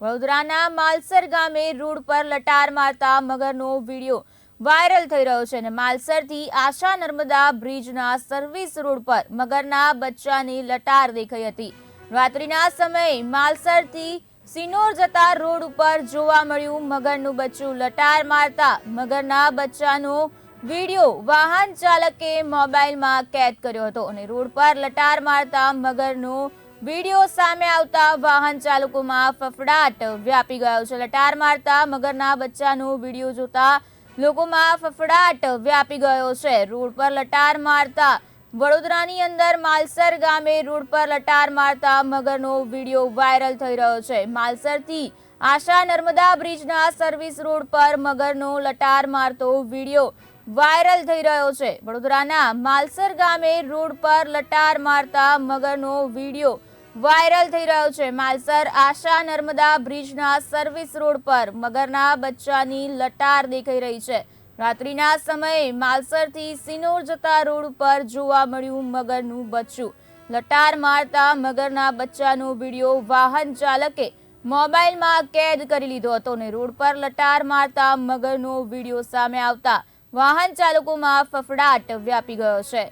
વડોદરાના માલસર ગામે રોડ પર લટાર મારતા મગરનો વીડિયો વાયરલ થઈ રહ્યો છે અને માલસરથી આશા નર્મદા બ્રિજના સર્વિસ રોડ પર મગરના બચ્ચાની લટાર દેખાઈ હતી. રાત્રિના સમયે માલસરથી સિનોર જતા રોડ ઉપર જોવા મળ્યું મગરનું બચ્ચું લટાર મારતા મગરના બચ્ચાનો વીડિયો વાહન ચાલકે મોબાઈલમાં કેદ કર્યો હતો અને રોડ પર લટાર મારતા મગરનો વીડિયો સામે આવતા વાહન ચાલકોમાં ફફડાટ વ્યાપી ગયો છે. લટાર મારતા મગરના બચ્ચાનો વીડિયો જોતા લોકોમાં ફફડાટ વ્યાપી ગયો છે. રોડ પર લટાર મારતા વડોદરાની અંદર માલસર ગામે રોડ પર લટાર મારતા મગરનો વીડિયો વાયરલ થઈ રહ્યો છે. માલસરથી આશા નર્મદા બ્રિજના સર્વિસ રોડ પર મગરનો લટાર મારતો વીડિયો વાયરલ થઈ રહ્યો છે. વડોદરાના માલસર ગામે રોડ પર લટાર મારતા મગરનો વીડિયો વાયરલ થઈ રહ્યો છે. માલસર, આશા, નર્મદા બ્રિજના સર્વિસ રોડ પર મગરના બચ્ચાની લટાર દેખાઈ રહી છે. રાત્રિના સમયે માલસરથી સિનોર જતા રોડ પર જોવા મળ્યું મગરનું બચ્ચું. લટાર મારતા મગરના બચ્ચાનો વીડિયો વાહન ચાલકે મોબાઈલમાં કેદ કરી લીધો હતો અને રોડ પર લટાર મારતા મગરનો વીડિયો સામે આવતા વાહન ચાલકોમાં ફફડાટ વ્યાપી ગયો છે.